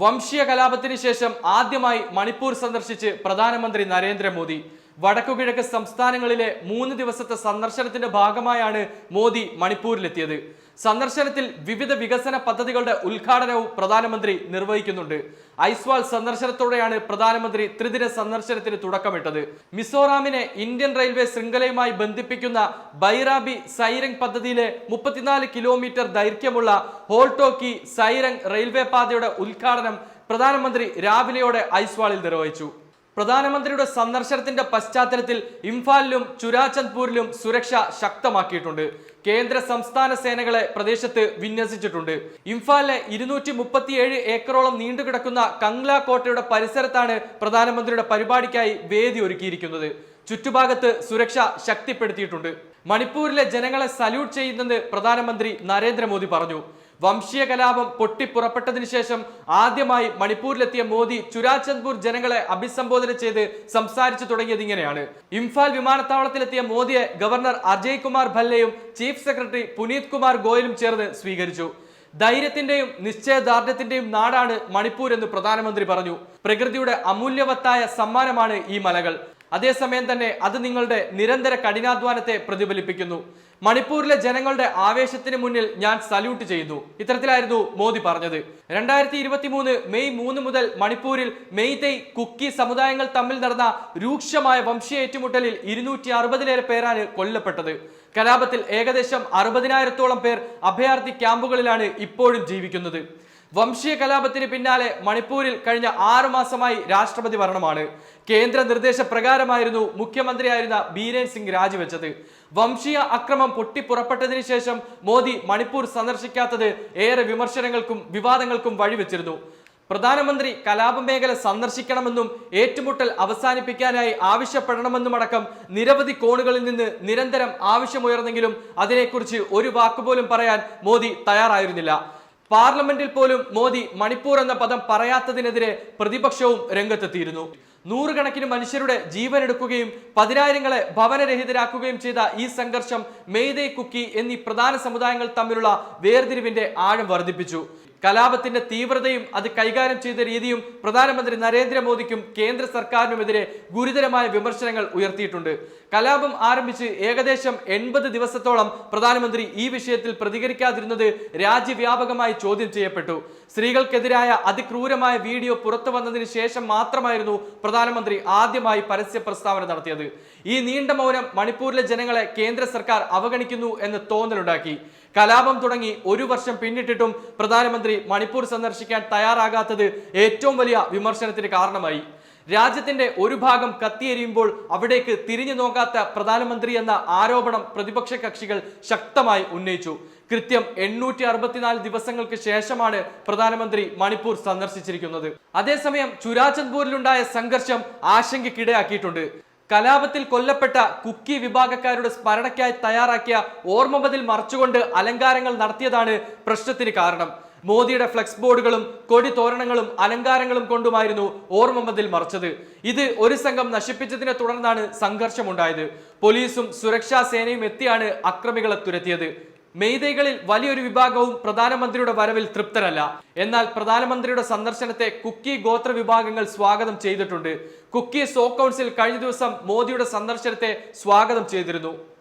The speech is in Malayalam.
വംശീയ കലാപത്തിന് ശേഷം ആദ്യമായി മണിപ്പൂർ സന്ദർശിച്ച് പ്രധാനമന്ത്രി നരേന്ദ്രമോദി. വടക്കുകിഴക്ക് സംസ്ഥാനങ്ങളിലെ മൂന്ന് ദിവസത്തെ സന്ദർശനത്തിന്റെ ഭാഗമായാണ് മോദി മണിപ്പൂരിലെത്തിയത്. സന്ദർശനത്തിൽ വിവിധ വികസന പദ്ധതികളുടെ ഉദ്ഘാടനവും പ്രധാനമന്ത്രി നിർവഹിക്കുന്നുണ്ട്. ഐസ്വാൾ സന്ദർശനത്തോടെയാണ് പ്രധാനമന്ത്രി ത്രിദിന സന്ദർശനത്തിന് തുടക്കമിട്ടത്. മിസോറാമിനെ ഇന്ത്യൻ റെയിൽവേ ശൃംഖലയുമായി ബന്ധിപ്പിക്കുന്ന ബൈറാബി സൈരംഗ് പദ്ധതിയിലെ മുപ്പത്തിനാല് കിലോമീറ്റർ ദൈർഘ്യമുള്ള ഹോൾട്ടോക്കി സൈരംഗ് റെയിൽവേ പാതയുടെ ഉദ്ഘാടനം പ്രധാനമന്ത്രി രാവിലെയോടെ ഐസ്വാളിൽ നിർവഹിച്ചു. പ്രധാനമന്ത്രിയുടെ സന്ദർശനത്തിന്റെ പശ്ചാത്തലത്തിൽ ഇംഫാലിലും ചുരാചന്ദ്പൂരിലും സുരക്ഷ ശക്തമാക്കിയിട്ടുണ്ട്. കേന്ദ്ര സംസ്ഥാന സേനകളെ പ്രദേശത്ത് വിന്യസിച്ചിട്ടുണ്ട്. ഇംഫാലിലെ ഇരുന്നൂറ്റി മുപ്പത്തിയേഴ് ഏക്കറോളം നീണ്ടുകിടക്കുന്ന കംഗ്ല കോട്ടയുടെ പരിസരത്താണ് പ്രധാനമന്ത്രിയുടെ പരിപാടിക്കായി വേദി ഒരുക്കിയിരിക്കുന്നത്. ചുറ്റുഭാഗത്ത് സുരക്ഷ ശക്തിപ്പെടുത്തിയിട്ടുണ്ട്. മണിപ്പൂരിലെ ജനങ്ങളെ സല്യൂട്ട് ചെയ്യുന്നെന്ന് പ്രധാനമന്ത്രി നരേന്ദ്രമോദി പറഞ്ഞു. വംശീയ കലാപം പൊട്ടിപ്പുറപ്പെട്ടതിനു ശേഷം ആദ്യമായി മണിപ്പൂരിലെത്തിയ മോദി ചുരാചന്ദ്പൂർ ജനങ്ങളെ അഭിസംബോധന ചെയ്ത് സംസാരിച്ചു തുടങ്ങിയത് ഇങ്ങനെയാണ്. ഇംഫാൽ വിമാനത്താവളത്തിലെത്തിയ മോദിയെ ഗവർണർ അജയ് കുമാർ ഭല്ലയും ചീഫ് സെക്രട്ടറി പുനീത് കുമാർ ഗോയലും ചേർന്ന് സ്വീകരിച്ചു. ധൈര്യത്തിന്റെയും നിശ്ചയദാർഢ്യത്തിന്റെയും നാടാണ് മണിപ്പൂർ എന്ന് പ്രധാനമന്ത്രി പറഞ്ഞു. പ്രകൃതിയുടെ അമൂല്യവത്തായ സമ്മാനമാണ് ഈ മലകൾ. അതേസമയം തന്നെ അത് നിങ്ങളുടെ നിരന്തര കഠിനാധ്വാനത്തെ പ്രതിഫലിപ്പിക്കുന്നു. മണിപ്പൂരിലെ ജനങ്ങളുടെ ആവേശത്തിന് മുന്നിൽ ഞാൻ സല്യൂട്ട് ചെയ്തു. ഇത്തരത്തിലായിരുന്നു മോദി പറഞ്ഞത്. രണ്ടായിരത്തി ഇരുപത്തി മൂന്ന് മെയ് മൂന്ന് മുതൽ മണിപ്പൂരിൽ മെയ്തൈ കുക്കി സമുദായങ്ങൾ തമ്മിൽ നടന്ന രൂക്ഷമായ വംശീയ ഏറ്റുമുട്ടലിൽ ഇരുന്നൂറ്റി അറുപതിലേറെ പേരാണ് കൊല്ലപ്പെട്ടത്. കലാപത്തിൽ ഏകദേശം അറുപതിനായിരത്തോളം പേർ അഭയാർത്ഥി ക്യാമ്പുകളിലാണ് ഇപ്പോഴും ജീവിക്കുന്നത്. വംശീയ കലാപത്തിന് പിന്നാലെ മണിപ്പൂരിൽ കഴിഞ്ഞ ആറു മാസമായി രാഷ്ട്രപതി ഭരണമാണ്. കേന്ദ്ര നിർദ്ദേശപ്രകാരമായിരുന്നു മുഖ്യമന്ത്രിയായിരുന്ന ബീരേൻ സിംഗ് രാജിവെച്ചത്. വംശീയ അക്രമം പൊട്ടിപ്പുറപ്പെട്ടതിന് ശേഷം മോദി മണിപ്പൂർ സന്ദർശിക്കാത്തത് ഏറെ വിമർശനങ്ങൾക്കും വിവാദങ്ങൾക്കും വഴിവെച്ചിരുന്നു. പ്രധാനമന്ത്രി കലാപ മേഖല സന്ദർശിക്കണമെന്നും ഏറ്റുമുട്ടൽ അവസാനിപ്പിക്കാനായി ആവശ്യപ്പെടണമെന്നുമടക്കം നിരവധി കോണുകളിൽ നിന്ന് നിരന്തരം ആവശ്യമുയർന്നെങ്കിലും അതിനെക്കുറിച്ച് ഒരു വാക്കുപോലും പറയാൻ മോദി തയ്യാറായിരുന്നില്ല. പാർലമെന്റിൽ പോലും മോദി മണിപ്പൂർ എന്ന പദം പറയാത്തതിനെതിരെ പ്രതിപക്ഷവും രംഗത്തെത്തിയിരുന്നു. നൂറുകണക്കിന് മനുഷ്യരുടെ ജീവൻ എടുക്കുകയും പതിനായിരങ്ങളെ ഭവനരഹിതരാക്കുകയും ചെയ്ത ഈ സംഘർഷം മെയ്തേ കുക്കി എന്നീ പ്രധാന സമുദായങ്ങൾ തമ്മിലുള്ള വേർതിരിവിന്റെ ആഴം വർദ്ധിപ്പിച്ചു. കലാപത്തിന്റെ തീവ്രതയും അത് കൈകാര്യം ചെയ്ത രീതിയും പ്രധാനമന്ത്രി നരേന്ദ്രമോദിക്കും കേന്ദ്ര സർക്കാരിനുമെതിരെ ഗുരുതരമായ വിമർശനങ്ങൾ ഉയർത്തിയിട്ടുണ്ട്. കലാപം ആരംഭിച്ച് ഏകദേശം എൺപത് ദിവസത്തോളം പ്രധാനമന്ത്രി ഈ വിഷയത്തിൽ പ്രതികരിക്കാതിരുന്നത് രാജ്യവ്യാപകമായി ചോദ്യം ചെയ്യപ്പെട്ടു. സ്ത്രീകൾക്കെതിരായ അതിക്രൂരമായ വീഡിയോ പുറത്തു വന്നതിന് ശേഷം മാത്രമായിരുന്നു പ്രധാനമന്ത്രി ആദ്യമായി പരസ്യ പ്രസ്താവന നടത്തിയത്. ഈ നീണ്ട മൗനം മണിപ്പൂരിലെ ജനങ്ങളെ കേന്ദ്ര സർക്കാർ അവഗണിക്കുന്നു എന്ന് തോന്നലുണ്ടാക്കി. കലാപം തുടങ്ങി ഒരു വർഷം പിന്നിട്ടിട്ടും പ്രധാനമന്ത്രി മണിപ്പൂർ സന്ദർശിക്കാൻ തയ്യാറാകാത്തത് ഏറ്റവും വലിയ വിമർശനത്തിന് കാരണമായി. രാജ്യത്തിന്റെ ഒരു ഭാഗം കത്തിയെരിയുമ്പോൾ അവിടേക്ക് തിരിഞ്ഞു നോക്കാത്ത പ്രധാനമന്ത്രി എന്ന ആരോപണം പ്രതിപക്ഷ കക്ഷികൾ ശക്തമായി ഉന്നയിച്ചു. കൃത്യം എണ്ണൂറ്റി അറുപത്തിനാല് ദിവസങ്ങൾക്ക് ശേഷമാണ് പ്രധാനമന്ത്രി മണിപ്പൂർ സന്ദർശിച്ചിരിക്കുന്നത്. അതേസമയം ചുരാചന്ദ്പൂരിലുണ്ടായ സംഘർഷം ആശങ്കയ്ക്കിടയാക്കിയിട്ടുണ്ട്. കലാപത്തിൽ കൊല്ലപ്പെട്ട കുക്കി വിഭാഗക്കാരുടെ സ്മരണയ്ക്കായി തയ്യാറാക്കിയ ഓർമ്മമതിൽ മറച്ചുകൊണ്ട് അലങ്കാരങ്ങൾ നടത്തിയതാണ് പ്രശ്നത്തിന് കാരണം. മോദിയുടെ ഫ്ലെക്സ് ബോർഡുകളും കൊടി തോരണങ്ങളും അലങ്കാരങ്ങളും കൊണ്ടുമായിരുന്നു ഓർമ്മമതിൽ മറച്ചത്. ഇത് ഒരു സംഘം നശിപ്പിച്ചതിനെ തുടർന്നാണ് സംഘർഷമുണ്ടായത്. പോലീസും സുരക്ഷാ സേനയും എത്തിയാണ് അക്രമികളെ തുരത്തിയത്. മെയ്തൈകളിൽ വലിയൊരു വിഭാഗവും പ്രധാനമന്ത്രിയുടെ വരവിൽ തൃപ്തരല്ല. എന്നാൽ പ്രധാനമന്ത്രിയുടെ സന്ദർശനത്തെ കുക്കി ഗോത്ര വിഭാഗങ്ങൾ സ്വാഗതം ചെയ്തിട്ടുണ്ട്. കുക്കി സോ കൗൺസിൽ കഴിഞ്ഞ ദിവസം മോദിയുടെ സന്ദർശനത്തെ സ്വാഗതം ചെയ്തിരുന്നു.